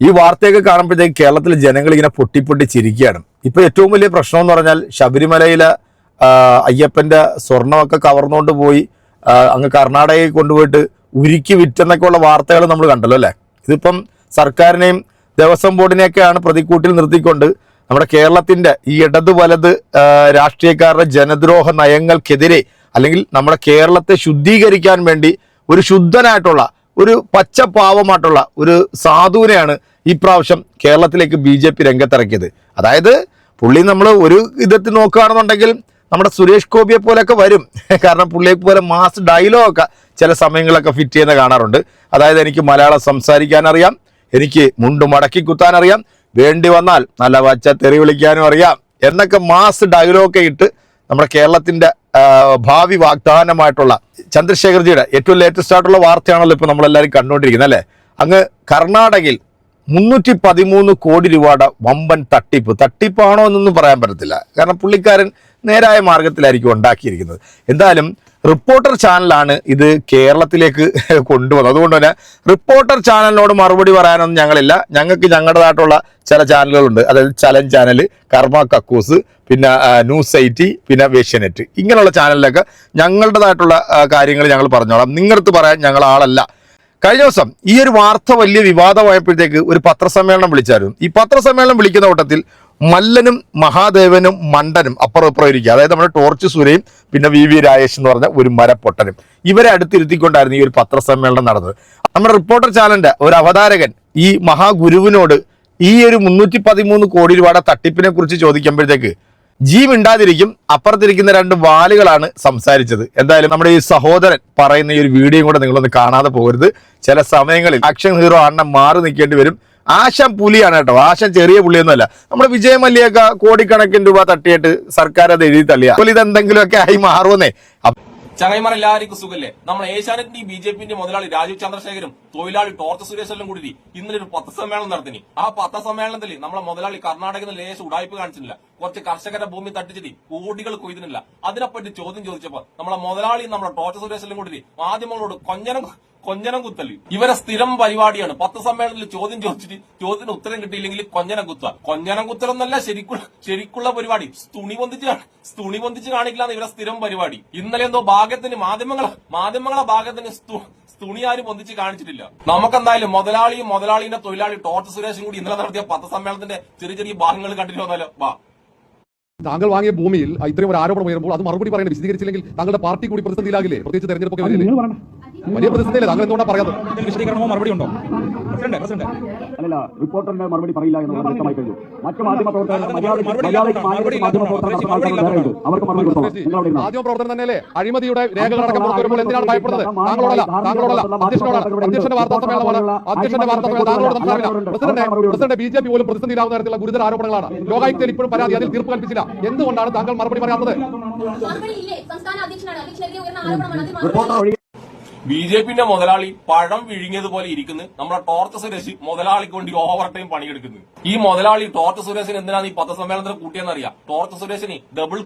ഈ വാർത്തയൊക്കെ കാണുമ്പോഴത്തേക്ക് കേരളത്തിലെ ജനങ്ങൾ ഇങ്ങനെ പൊട്ടി പൊട്ടി ചിരിക്കുകയാണ്. ഇപ്പൊ ഏറ്റവും വലിയ പ്രശ്നം എന്ന് പറഞ്ഞാൽ ശബരിമലയിലെ അയ്യപ്പന്റെ സ്വർണമൊക്കെ കവർന്നുകൊണ്ട് പോയി അങ്ങ് കർണാടകയിൽ കൊണ്ടുപോയിട്ട് ഉരുക്കി വിറ്റെന്നൊക്കെ ഉള്ള വാർത്തകൾ നമ്മൾ കണ്ടല്ലോ അല്ലേ? ഇതിപ്പം സർക്കാരിനെയും ദേവസ്വം ബോർഡിനെയൊക്കെയാണ് പ്രതിക്കൂട്ടിൽ നിർത്തിക്കൊണ്ട് നമ്മുടെ കേരളത്തിന്റെ ഈ ഇടത് വലത് രാഷ്ട്രീയക്കാരുടെ ജനദ്രോഹ നയങ്ങൾക്കെതിരെ അല്ലെങ്കിൽ നമ്മുടെ കേരളത്തെ ശുദ്ധീകരിക്കാൻ വേണ്ടി ഒരു ശുദ്ധനായിട്ടുള്ള ഒരു പച്ചപ്പാവമായിട്ടുള്ള ഒരു സാധുവിനെയാണ് ഈ പ്രാവശ്യം കേരളത്തിലേക്ക് ബി ജെ പി രംഗത്തിറക്കിയത്. അതായത് പുള്ളി നമ്മൾ ഒരു വിധത്തിൽ നോക്കുകയാണെന്നുണ്ടെങ്കിൽ നമ്മുടെ സുരേഷ് ഗോപിയെ പോലെയൊക്കെ വരും. കാരണം പുള്ളിയെ പോലെ മാസ് ഡയലോഗൊക്കെ ചില സമയങ്ങളൊക്കെ ഫിറ്റ് ചെയ്യുന്ന കാണാറുണ്ട്. അതായത് എനിക്ക് മലയാളം സംസാരിക്കാൻ അറിയാം എനിക്ക് മുണ്ട് മടക്കി കുത്താൻ അറിയാം വേണ്ടി വന്നാൽ നല്ല വച്ച തെറി വിളിക്കാനും അറിയാം എന്നൊക്കെ മാസ് ഡയലോഗൊക്കെ ഇട്ട് നമ്മുടെ കേരളത്തിന്റെ ഭാവി വാഗ്ദാനമായിട്ടുള്ള ചന്ദ്രശേഖർജിയുടെ ഏറ്റവും ലേറ്റസ്റ്റ് ആയിട്ടുള്ള വാർത്തയാണല്ലോ ഇപ്പൊ നമ്മളെല്ലാവരും കണ്ടുകൊണ്ടിരിക്കുന്നത് അല്ലേ? അങ്ങ് കർണാടകയിൽ മുന്നൂറ്റി പതിമൂന്ന് കോടി രൂപയുടെ വമ്പൻ തട്ടിപ്പ്. തട്ടിപ്പാണോ എന്നൊന്നും പറയാൻ പറ്റത്തില്ല. കാരണം പുള്ളിക്കാരൻ നേരായ മാർഗത്തിലായിരിക്കും ഉണ്ടാക്കിയിരിക്കുന്നത്. എന്തായാലും റിപ്പോർട്ടർ ചാനലാണ് ഇത് കേരളത്തിലേക്ക് കൊണ്ടുവന്നത്. അതുകൊണ്ട് തന്നെ റിപ്പോർട്ടർ ചാനലിനോട് മറുപടി പറയാനൊന്നും ഞങ്ങളില്ല. ഞങ്ങൾക്ക് ഞങ്ങളുടേതായിട്ടുള്ള ചില ചാനലുകളുണ്ട്. അതായത് ചലഞ്ച് ചാനൽ കർമ്മ കക്കൂസ് പിന്നെ ന്യൂസ് എയ്റ്റി പിന്നെ വേഷ്യനെറ്റ് ഇങ്ങനെയുള്ള ചാനലിലൊക്കെ ഞങ്ങളുടേതായിട്ടുള്ള കാര്യങ്ങൾ ഞങ്ങൾ പറഞ്ഞോളാം. നിങ്ങളടുത്ത് പറയാൻ ഞങ്ങൾ ആളല്ല. കഴിഞ്ഞ ദിവസം ഈ ഒരു വാർത്ത വലിയ വിവാദമായപ്പോഴത്തേക്ക് ഒരു പത്രസമ്മേളനം വിളിച്ചായിരുന്നു. ഈ പത്രസമ്മേളനം വിളിക്കുന്ന കൂട്ടത്തിൽ മല്ലനും മഹാദേവനും മണ്ടനും അപ്പുറം ഇപ്പുറം ഇരിക്കുക. അതായത് നമ്മുടെ ടോർച്ച് സുരയും പിന്നെ വി വി രാജേഷ് എന്ന് പറഞ്ഞ ഒരു മരപ്പൊട്ടനും. ഇവരെ അടുത്തിരുത്തിക്കൊണ്ടായിരുന്നു ഈ ഒരു പത്രസമ്മേളനം നടന്നത്. നമ്മുടെ റിപ്പോർട്ടർ ചാനലിന്റെ ഒരു അവതാരകൻ ഈ മഹാഗുരുവിനോട് ഈ ഒരു മുന്നൂറ്റി പതിമൂന്ന് കോടി രൂപയുടെ തട്ടിപ്പിനെ കുറിച്ച് ചോദിക്കുമ്പോഴത്തേക്ക് ജി മിണ്ടാതിരിക്കും അപ്പുറത്തിരിക്കുന്ന രണ്ട് വാലുകളാണ് സംസാരിച്ചത്. എന്തായാലും നമ്മുടെ ഈ സഹോദരൻ പറയുന്ന ഈ ഒരു വീഡിയോ കൂടെ നിങ്ങളൊന്ന് കാണാതെ പോകരുത്. ചില സമയങ്ങളിൽ ആക്ഷൻ ഹീറോ അണ്ണൻ മാറി നിൽക്കേണ്ടി വരും. ആശം പുലിയാണ് കേട്ടോ. ആശം ചെറിയ പുള്ളിയൊന്നുമല്ല നമ്മുടെ വിജയ മല്യൊക്കെ കോടിക്കണക്കിന് രൂപ തട്ടിയിട്ട് സർക്കാർ അത് എഴുതി തള്ളിയ. അപ്പോൾ ഇതെന്തെങ്കിലുമൊക്കെ ആയി മാറുമെന്നേ. ചങ്ങൈമാർ എല്ലാവർക്കും സുഖല്ലേ? നമ്മൾ ഏഷ്യാനെറ്റിന്റെ ബി ജെ പിന്റെ മുതലാളി രാജീവ് ചന്ദ്രശേഖരും തൊഴിലാളി ടോർച്ച് സുരേഷെല്ലാം കൂടി ഇന്നലെ ഒരു പത്രസമ്മേളനം നടത്തിനി. ആ പത്രസമ്മേളനത്തിൽ നമ്മളെ മുതലാളി കർണാടകയിൽ നിന്ന് ലേശം ഉടായ്പ കാണിച്ചിട്ടില്ല. കുറച്ച് കർഷകരുടെ ഭൂമി തട്ടിച്ചിട്ട് കോടികൾ കൊയ്തിനില്ല അതിനെപ്പറ്റി ചോദ്യം ചോദിച്ചപ്പോൾ നമ്മളെ മുതലാളി നമ്മളെ ടോർച്ച് സുരേഷെല്ലാം കൂടി മാധ്യമങ്ങളോട് കൊഞ്ഞനം കൊഞ്ഞനം കുത്തൽ ഇവരെ സ്ഥിരം പരിപാടിയാണ്. പത്ത് സമ്മേളനത്തിൽ ചോദ്യം ചോദിച്ചിട്ട് ചോദ്യത്തിന് ഉത്തരം കിട്ടിയില്ലെങ്കിൽ കൊഞ്ഞനം കുത്തുക കൊഞ്ഞനം കുത്തലൊന്നല്ല ശരിക്കുള്ള ശരിക്കുള്ള പരിപാടി. തുണി പൊന്തിച്ച് തുണി സ്തുണി പൊന്തിച്ച് കാണിക്കലാണ് ഇവരെ സ്ഥിരം പരിപാടി. ഇന്നലെ എന്തോ ഭാഗ്യത്തിന് മാധ്യമങ്ങളെ മാധ്യമങ്ങളെ ഭാഗത്തിന് തുണി ആരും പൊന്തിച്ച് കാണിച്ചിട്ടില്ല. നമുക്കെന്തായാലും മുതലാളിയും മുതലാളിന്റെ തൊഴിലാളി ടോർച്ച് സുരേഷും കൂടി ഇന്നലെ നടത്തിയ പത്ത് സമ്മേളനത്തിന്റെ ചെറിയ ചെറിയ ഭാഗങ്ങൾ കണ്ടിട്ട് വന്നാലോ? വാ. താങ്കൾ വാങ്ങിയ ഭൂമിയിൽ ഇത്രയും ഒരു ആരോപണം ഉയരുമ്പോൾ അത് മറുപടി പറയേണ്ട വിശദീകരിച്ചില്ലെങ്കിൽ താങ്കളുടെ പാർട്ടി കൂടി പ്രതിസന്ധിയിലാകില്ലേ? പ്രത്യേകിച്ച് തെരഞ്ഞെടുപ്പൊക്കെ? വലിയ പ്രതിസന്ധിയില്ല താങ്കൾ എന്തുകൊണ്ടാണ് പറയാത്തത് വിശദീകരണമോ മറുപടി ഉണ്ടോ? President president. അല്ലല്ല റിപ്പോർട്ടറിന്റെ മറുപടി പറയില്ല എന്ന് വ്യക്തമായി കഴിഞ്ഞു. മറ്റു മാധ്യമ പ്രവർത്തകർ അവർക്ക് മറുപടി. മാധ്യമ പ്രവർത്തനം തന്നെയല്ലേ അഴിമതിയുടെ രേഖകളടക്കം വരുമ്പോൾ എന്തിനാണ് ഭയപ്പെടുന്നത്? താങ്കളോടല്ല താങ്കളോടല്ല. അധ്യക്ഷനോട് അധ്യക്ഷന്റെ വാർത്താ സമ്മേളനമാണ് അധ്യക്ഷന്റെ വാർത്താ സമ്മേളനം താങ്കളോട് സംസാരിക്കില്ല president president B J P പോലും പ്രതിസന്ധിയിലാവുന്ന തരത്തിലുള്ള ഗുരുതര ആരോപണങ്ങളാണ്. ലോകായുക്തയിൽ ഇപ്പോഴും പരാതി അതിൽ തീർപ്പ് കൽപ്പിച്ചില്ല. എന്തുകൊണ്ടാണ് താങ്കൾ മറുപടി പറയാത്തത്? മറുപടി ഇല്ലേ? സംസ്ഥാന അധ്യക്ഷനാണ്. അധ്യക്ഷനെതിരെ ഉയർന്ന ആരോപണമാണ്. അതിൽ റിപ്പോർട്ടർ ബി ജെ പിന്റെ മുതലാളി പഴം വിഴുങ്ങിയതുപോലെ ഇരിക്കുന്നു. നമ്മുടെ ടോർച്ച് സുരേഷ് മുതലാളിക്ക് വേണ്ടി ഓവർ ടൈം പണിയെടുക്കുന്നു. ഈ മുതലാളി ടോർച്ച് സുരേഷിന് എന്തിനാണ് ഈ പത്രസമ്മേളനത്തിന് കൂട്ടിയെന്നറിയാം? ടോർച്ച് സുരേഷിന് ഡബിൾ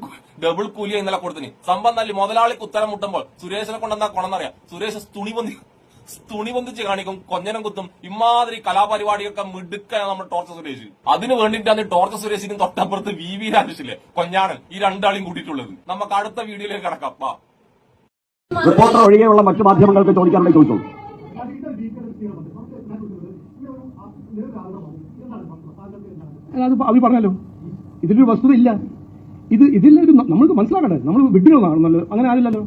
ഡബിൾ കൂലിയ ഇന്നലെ കൊടുത്തിന്. സംഭവം നല്ല മുതലാളിക്ക് ഉത്തരം മുട്ടുമ്പോൾ സുരേഷിനെ കൊണ്ടെന്നറിയാം സുരേഷ് തുണി തുണിപൊന്തിച്ച് തുണി പൊന്തിച്ച് കാണിക്കും കൊഞ്ഞനം കുത്തും ഇമാതിരി കലാപരിപാടിയൊക്കെ മിടുക്കാണ് നമ്മുടെ ടോർച്ച സുരേഷ്. അതിന് വേണ്ടിയിട്ടാണ് ടോർച്ച സുരേഷിനും തൊട്ടപ്പുറത്ത് വി വി രാജേഷില്ലേ കൊഞ്ഞാണ് ഈ രണ്ടാളിയും കൂട്ടിയിട്ടുള്ളത്. നമുക്ക് അടുത്ത വീഡിയോയിലേക്ക് കിടക്കാം. റിപ്പോർട്ടർ ഒഴികെയുള്ള മറ്റു മാധ്യമങ്ങൾക്ക് ചോദിക്കാനുള്ള ചോദിച്ചോളൂ അത് അവർ പറഞ്ഞല്ലോ ഇതിലൊരു വസ്തുത ഇല്ല. ഇത് ഇതിലൊരു നമ്മൾക്ക് മനസ്സിലാക്കണ്ടേ? നമ്മൾ വിഡ്ഢികളാണെന്നല്ലോ അങ്ങനെ ആരില്ലല്ലോ.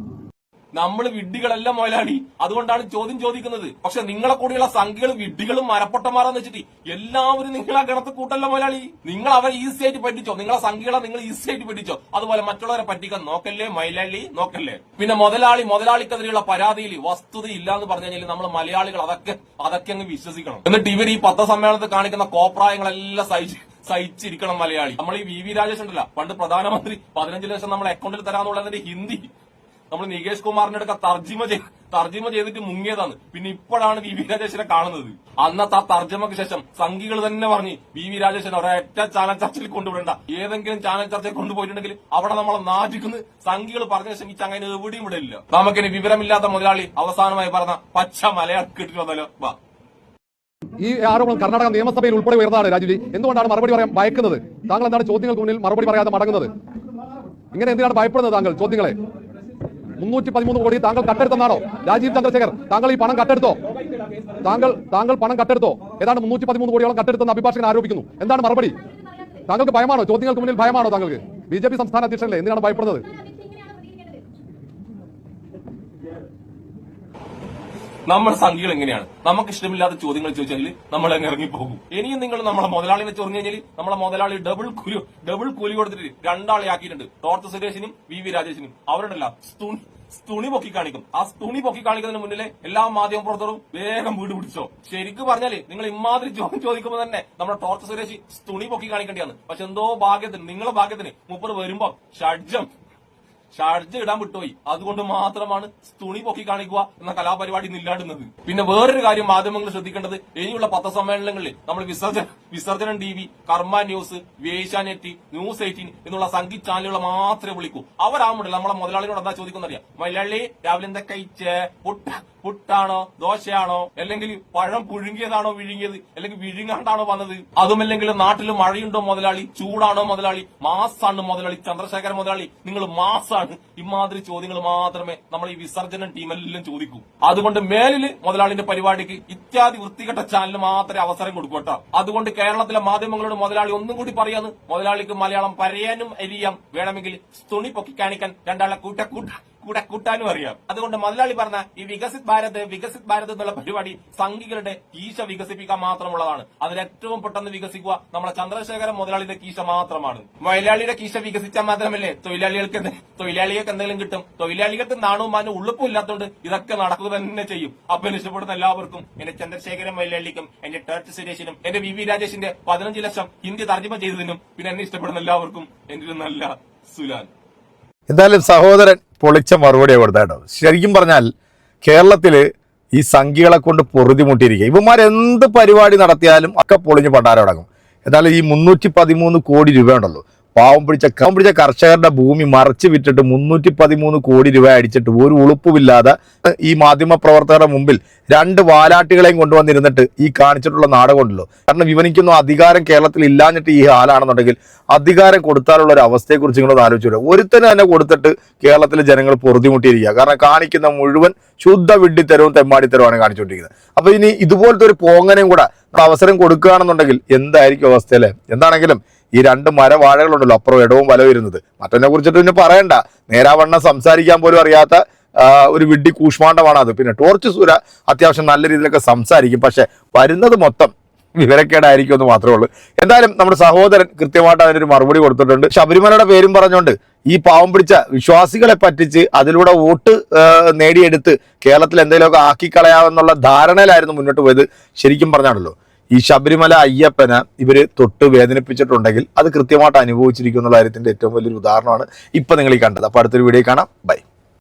നമ്മൾ വിഡ്ഢികളല്ല മുതലാളി അതുകൊണ്ടാണ് ചോദ്യം ചോദിക്കുന്നത്. പക്ഷെ നിങ്ങളെ കൂടെയുള്ള സംഖ്യകൾ വിഡ്ഢികളും മരപ്പൊട്ടന്മാരാന്ന് വെച്ചിട്ട് എല്ലാവരും നിങ്ങളെ ഗണത്ത് കൂട്ടല്ല മുതലാളി നിങ്ങൾ അവരെ ഈസി ആയിട്ട് പറ്റിച്ചോ നിങ്ങളെ സംഖ്യകളെ നിങ്ങൾ ഈസി ആയിട്ട് പറ്റിച്ചോ അതുപോലെ മറ്റുള്ളവരെ പറ്റിക്കാൻ നോക്കല്ലേ മൈലാളി നോക്കല്ലേ. പിന്നെ മുതലാളി മുതലാളിക്കെതിരെയുള്ള പരാതിയിൽ വസ്തുത ഇല്ല എന്ന് പറഞ്ഞു കഴിഞ്ഞാൽ നമ്മൾ മലയാളികൾ അതൊക്കെ അതൊക്കെ അങ്ങ് വിശ്വസിക്കണം. എന്നിട്ട് ഇവർ ഈ പത്രസമ്മേളനത്തിൽ കാണിക്കുന്ന കോപ്രായങ്ങളെല്ലാം സഹിച്ച് സഹിച്ചിരിക്കണം മലയാളി. നമ്മൾ ഈ വി വി രാജേഷ് ഉണ്ടല്ലോ. പണ്ട് പ്രധാനമന്ത്രി പതിനഞ്ച് ലക്ഷം നമ്മളെ അക്കൗണ്ടിൽ തരാന്നുള്ളതിന്റെ ഹിന്ദി നമ്മൾ നികേഷ് കുമാറിന്റെ അടുക്ക തർജിമ ചെയ്ത് തർജിമ ചെയ്തിട്ട് മുങ്ങിയതാണ്. പിന്നെ ഇപ്പോഴാണ് വി വി രാജേഷിനെ കാണുന്നത്. അന്നത്തെ ആ തർജമക്ക് ശേഷം സംഘികൾ തന്നെ പറഞ്ഞ് വി വി രാജേശ്വരൻ ഒരൊറ്റ ചാനൽ ചർച്ചയിൽ കൊണ്ടുവിടണ്ട. ഏതെങ്കിലും ചാനൽ ചർച്ചയിൽ കൊണ്ടുപോയിട്ടുണ്ടെങ്കിൽ അവിടെ നമ്മളെ നാട്ടിക്കുന്ന സംഘികൾ പറഞ്ഞ ശേഷം ഈ ചങ്ങനെ എവിടെയും ഇല്ല നമുക്കിനി വിവരമില്ലാത്ത മുതലാളി അവസാനമായി പറഞ്ഞ പച്ച മലയാളം കിട്ടി വാ. ഈ ആരോപണം കർണാടക നിയമസഭയിൽ ഉൾപ്പെടെ ഉയർന്നതാണ് രാജുജി. എന്തുകൊണ്ടാണ് മറുപടി പറയാൻ ഭയക്കുന്നത്? താങ്കൾ എന്താണ് ചോദ്യങ്ങൾക്ക് മുന്നിൽ മറുപടി പറയാതെ മടങ്ങുന്നത്? ഇങ്ങനെ എന്തിനാണ് ഭയപ്പെടുന്നത് താങ്കൾ ചോദ്യങ്ങളെ? മുന്നൂറ്റി പതിമൂന്ന് കോടി താങ്കൾ കട്ടെടുത്തെന്നാണോ? രാജീവ് ചന്ദ്രശേഖർ താങ്കൾ ഈ പണം കട്ടെടുത്തോ? താങ്കൾ താങ്കൾ പണം കട്ടെടുത്തോ? ഏതാണ് മുന്നൂറ്റി പതിമൂന്ന് കോടിയോളം കട്ടെടുത്തെന്ന് അഭിഭാഷകൻ ആരോപിക്കുന്നു? എന്താണ് മറുപടി? താങ്കൾക്ക് ഭയമാണോ? ചോദ്യങ്ങൾക്ക് മുന്നിൽ ഭയമാണോ താങ്കൾക്ക്? ബി ജെ പി സംസ്ഥാന അധ്യക്ഷനല്ലേ? എന്തിനാണ് ഭയപ്പെടുന്നത്? നമ്മൾ സംഖ്യകൾ എങ്ങനെയാണ്? നമുക്ക് ഇഷ്ടമില്ലാത്ത ചോദ്യങ്ങൾ ചോദിച്ചെങ്കിൽ നമ്മൾ അങ്ങ് ഇറങ്ങിപ്പോകും. ഇനിയും നിങ്ങൾ നമ്മളെ മുതലാളിനെ ചൊറിഞ്ഞു കഴിഞ്ഞാൽ നമ്മളെ മുതലാളി ഡബിൾ കൂലി ഡബിൾ കൂലി കൊടുത്തിട്ട് രണ്ടാളെ ആക്കിയിട്ടുണ്ട്. ടോർത്ത് സുരേഷിനും വി വി രാജേഷിനും. അവരുണ്ടല്ല സ്തുണി പൊക്കി കാണിക്കും. ആ തുണി പൊക്കി കാണിക്കുന്നതിന് മുന്നിലെ എല്ലാ മാധ്യമ പ്രവർത്തകരും വേഗം വീട് പിടിച്ചോ. ശരിക്കും പറഞ്ഞാൽ നിങ്ങൾ ഇമാതിരി ചോദ്യം ചോദിക്കുമ്പോൾ തന്നെ നമ്മുടെ ടോർച്ച് സുരേഷ് തുണി പൊക്കി കാണിക്കേണ്ടിയാണ് പക്ഷെ എന്തോ ഭാഗ്യത്തിന് നിങ്ങളെ ഭാഗ്യത്തിന് മുപ്പത് വരുമ്പോ ഷഡ്ജം ഷാർജ് ഇടാൻ വിട്ടുപോയി. അതുകൊണ്ട് മാത്രമാണ് തുണി പൊക്കി കാണിക്കുക എന്ന കലാപരിപാടി നില്ലാടുന്നത്. പിന്നെ വേറൊരു കാര്യം മാധ്യമങ്ങൾ ശ്രദ്ധിക്കേണ്ടത് ഇനിയുള്ള പത്രസമ്മേളനങ്ങളിൽ നമ്മൾ വിസർജന വിസർജനം T V Karma news Asianet news eighteen എന്നുള്ള സംഗീത ചാനലുകൾ മാത്രമേ വിളിക്കൂ. അവരാകുമ്പോഴല്ല നമ്മളെ മുതലാളിനോട് എന്താ ചോദിക്കുന്നറിയാം? മലയാളി രാവിലെ എന്താ കഴിച്ച്? പുട്ടാണോ ദോശയാണോ അല്ലെങ്കിൽ പഴം പുഴുങ്ങിയതാണോ വിഴുങ്ങിയത് അല്ലെങ്കിൽ വിഴുങ്ങാണ്ടാണോ വന്നത്? അതുമല്ലെങ്കിൽ നാട്ടിൽ മഴയുണ്ടോ മുതലാളി ചൂടാണോ മുതലാളി മാസാണ് മുതലാളി ചന്ദ്രശേഖര മുതലാളി. നിങ്ങൾ മാസാണ്. ഇമാതിരി ചോദ്യങ്ങൾ മാത്രമേ നമ്മൾ ഈ വിസർജന ടീമെല്ലാം ചോദിക്കൂ. അതുകൊണ്ട് മേലിൽ മുതലാളിന്റെ പരിപാടിക്ക് ഇത്യാദി വൃത്തികെട്ട ചാനലിന് മാത്രമേ അവസരം കൊടുക്കട്ടോ അതുകൊണ്ട് കേരളത്തിലെ മാധ്യമങ്ങളോട് മുതലാളി ഒന്നും കൂടി പറയാന്ന് മുതലാളിക്ക് മലയാളം പറയാനും അറിയാം വേണമെങ്കിൽ തുണി പൊക്കി കാണിക്കാൻ രണ്ടാളെ കൂട്ട കൂട്ട കൂടെ കൂട്ടാനും അറിയാം. അതുകൊണ്ട് മുതലാളി പറഞ്ഞ ഈ വികസിത് ഭാരത് വികസിത് ഭാരത് എന്നുള്ള പരിപാടി സംഘികളുടെ കീശ വികസിപ്പിക്കാൻ മാത്രമുള്ളതാണ്. അതിൽ ഏറ്റവും പെട്ടെന്ന് വികസിക്കുക നമ്മളെ ചന്ദ്രശേഖരൻ മുതലാളിയുടെ കീശ മാത്രമാണ്. മുതലാളിയുടെ കീശ വികസിച്ചാൽ മാത്രമല്ലേ തൊഴിലാളികൾക്ക് തൊഴിലാളികൾക്ക് എന്തെങ്കിലും കിട്ടും? തൊഴിലാളികൾക്ക് നാണവും മാനും ഉള്ളുപ്പും ഇല്ലാത്തതുകൊണ്ട് ഇതൊക്കെ നടക്കുക തന്നെ ചെയ്യും. അപ്പൊ ഇഷ്ടപ്പെടുന്ന എല്ലാവർക്കും എന്റെ ചന്ദ്രശേഖരൻ മുതലാളിക്കും എന്റെ ടേർച്ച് സുരേഷിനും എന്റെ വി വി രാജേഷിന്റെ പതിനഞ്ച് ലക്ഷം ഹിന്ദി തർജമ ചെയ്തതിനും പിന്നെ എന്നെ ഇഷ്ടപ്പെടുന്ന എല്ലാവർക്കും എന്റെ നല്ല സുലാൻ. എന്തായാലും സഹോദരൻ പൊളിച്ച മറുപടിയാണ് കൊടുത്തേട്ടോ ശരിക്കും പറഞ്ഞാൽ കേരളത്തിൽ ഈ സംഖ്യകളെ കൊണ്ട് പൊറുതിമുട്ടിയിരിക്കുക. ഇവന്മാർ എന്ത് പരിപാടി നടത്തിയാലും ഒക്കെ പൊളിഞ്ഞ് പണ്ടാരം അടങ്ങും. എന്നാലും ഈ മുന്നൂറ്റി പതിമൂന്ന് കോടി രൂപ ഉണ്ടല്ലോ പാവം പിടിച്ച കാവം പിടിച്ച കർഷകരുടെ ഭൂമി മറച്ചു വിറ്റിട്ട് മുന്നൂറ്റി പതിമൂന്ന് കോടി രൂപ അടിച്ചിട്ട് ഒരു ഉളുപ്പുമില്ലാതെ ഈ മാധ്യമ പ്രവർത്തകരുടെ മുമ്പിൽ രണ്ട് വാലാട്ടികളെയും കൊണ്ടുവന്നിരുന്നിട്ട് ഈ കാണിച്ചിട്ടുള്ള നാടകമുണ്ടല്ലോ കാരണം ഇവനിക്കൊന്നും അധികാരം കേരളത്തിൽ ഇല്ലാഞ്ഞിട്ട് ഈ ഹാലാണെന്നുണ്ടെങ്കിൽ അധികാരം കൊടുത്താലുള്ള ഒരു അവസ്ഥയെക്കുറിച്ച് നിങ്ങളൊന്ന് ആലോചിച്ചു ഒരുത്തന് തന്നെ കൊടുത്തിട്ട് കേരളത്തിലെ ജനങ്ങൾ പൊറുതിമുട്ടിയിരിക്കുക. കാരണം കാണിക്കുന്ന മുഴുവൻ ശുദ്ധ വിഡ്ഢിത്തരവും തെമ്മാടിത്തരവുമാണ് കാണിച്ചുകൊണ്ടിരിക്കുന്നത്. അപ്പോൾ ഇനി ഇതുപോലത്തെ ഒരു പോങ്ങനയും കൂടെ അവസരം കൊടുക്കുകയാണെന്നുണ്ടെങ്കിൽ എന്തായിരിക്കും അവസ്ഥ അല്ലേ എന്താണെങ്കിലും ഈ രണ്ട് മരവാഴകളുണ്ടല്ലോ അപ്പുറം ഇടവും വലവും ഇരുന്നത്. മറ്റൊന്നെ കുറിച്ചിട്ട് പിന്നെ പറയണ്ട. നേരാവണ്ണം സംസാരിക്കാൻ പോലും അറിയാത്ത ഒരു വിഡ്ഢി കൂഷ്മാണ്ടമാണ് അത്. പിന്നെ ടോർച്ച് സൂര അത്യാവശ്യം നല്ല രീതിയിലൊക്കെ സംസാരിക്കും. പക്ഷെ വരുന്നത് മൊത്തം വിവരക്കേടായിരിക്കും എന്ന് മാത്രമേ ഉള്ളൂ. എന്തായാലും നമ്മുടെ സഹോദരൻ കൃത്യമായിട്ട് അതിനൊരു മറുപടി കൊടുത്തിട്ടുണ്ട്. ശബരിമലയുടെ പേരും പറഞ്ഞുകൊണ്ട് ഈ പാവം പിടിച്ച വിശ്വാസികളെ പറ്റിച്ച് അതിലൂടെ വോട്ട് നേടിയെടുത്ത് കേരളത്തിൽ എന്തെങ്കിലുമൊക്കെ ആക്കിക്കളയാമെന്നുള്ള ധാരണയിലായിരുന്നു മുന്നോട്ട് പോയത്. ശരിക്കും പറഞ്ഞാണല്ലോ. ഈ ശബരിമല അയ്യപ്പനെ ഇവർ തൊട്ട് വേദനിപ്പിച്ചിട്ടുണ്ടെങ്കിൽ അത് കൃത്യമായിട്ട് അനുഭവിച്ചിരിക്കും എന്നുള്ള കാര്യത്തിന്റെ ഏറ്റവും വലിയൊരു ഉദാഹരണമാണ് ഇപ്പം നിങ്ങൾ ഈ കണ്ടത്. അപ്പോൾ അടുത്തൊരു വീഡിയോ കാണാം. ബൈ.